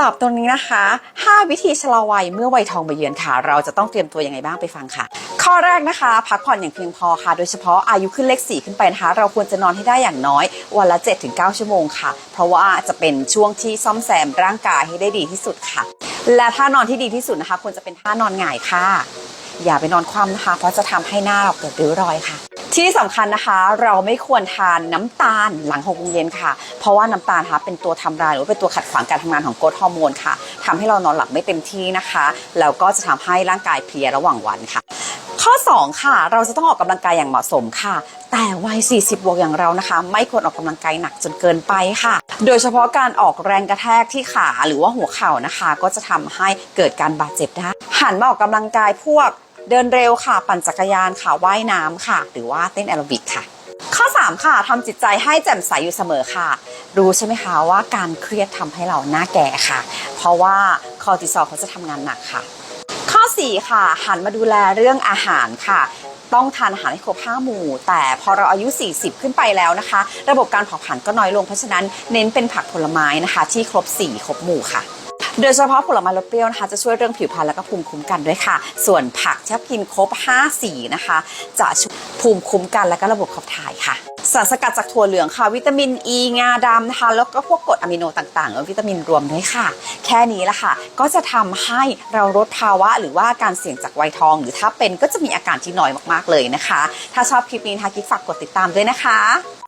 ตอบตรงนี้นะคะ 5 วิธีชะลอวัยเมื่อวัยทองมาเยือนค่ะ เราจะต้องเตรียมตัวยังไงบ้างไปฟังค่ะ ข้อแรกนะคะ พักผ่อนอย่างเพียงพอค่ะ โดยเฉพาะอายุขึ้นเลข4ขึ้นไปนะคะ เราควรจะนอนให้ได้อย่างน้อย วันละ 7-9 ชั่วโมงค่ะ เพราะว่าจะเป็นช่วงที่ซ่อมแซมร่างกายให้ได้ดีที่สุดค่ะ และท่านอนที่ดีที่สุดนะคะ ควรจะเป็นท่านอนหงายค่ะ อย่าไปนอนคว่ำนะคะ เพราะจะทำให้หน้าเราเกิดริ้วรอยค่ะ ที่สำคัญนะคะเราไม่ควรทานน้ำตาลหลังหกโมงเย็นค่ะ เพราะว่าน้ำตาลนะคะเป็นตัวทำลายหรือว่าเป็นตัวขัดขวางการทำงานของกรดฮอร์โมนค่ะทำให้เรานอนหลับไม่เต็มที่นะคะแล้วก็จะทำให้ร่างกายเพลียระหว่างวันค่ะ ข้อ 2 ค่ะ เราจะต้องออกกำลังกายอย่างเหมาะสมค่ะ แต่วัย 40 บวกอย่างเรานะคะ ไม่ควรออกกำลังกายหนักจนเกินไปค่ะ โดยเฉพาะการออกแรงกระแทกที่ขาหรือว่าหัวเข่านะคะ ก็จะทำให้เกิดการบาดเจ็บได้หันมาออกกำลังกายพวก เดินเร็วค่ะ ปั่นจักรยานค่ะ ว่ายน้ำค่ะ หรือว่าเต้นแอโรบิกค่ะ ข้อ 3 ค่ะทำจิตใจให้แจ่มใสอยู่เสมอค่ะ รู้ใช่ไหมคะว่าการเครียดทำให้เราหน้าแก่ค่ะ เพราะว่าคอร์ติซอลเขาจะทำงานหนักค่ะ ข้อ 4 ค่ะ หันมาดูแลเรื่องอาหารค่ะต้องทานอาหารให้ครบ5หมู่ แต่พอเราอายุ 40 ขึ้นไปแล้วนะคะ ระบบการเผาผลาญก็น้อยลงเพราะฉะนั้นเน้นเป็นผักผลไม้นะคะ ที่ครบ 4 ครบหมู่ค่ะ โดยเฉพาะผลไม้รสเปรี้ยวนะคะ จะช่วยเรื่องผิวพรรณและก็ภูมิคุ้มกันด้วยค่ะ ส่วนผักที่กินครบ 5 สีนะคะ จะช่วยภูมิคุ้มกันและก็ระบบขับถ่ายค่ะสารสกัดจากถั่วเหลืองค่ะ วิตามินอ e, ีงาดำนะคะ แล้วก็พวกกรดอะมิโนต่างๆและวิตามินรวมด้วยค่ะ แค่นี้ละค่ะ ก็จะทำให้เราลดภาวะ หรือว่าการเสี่ยงจากไวทอง หรือถ้าเป็นก็จะมีอาการที่น้อยมากๆเลยนะคะ ถ้าชอบคลิปนี้นะคะกิ๊กฝากกดติดตามด้วยนะคะ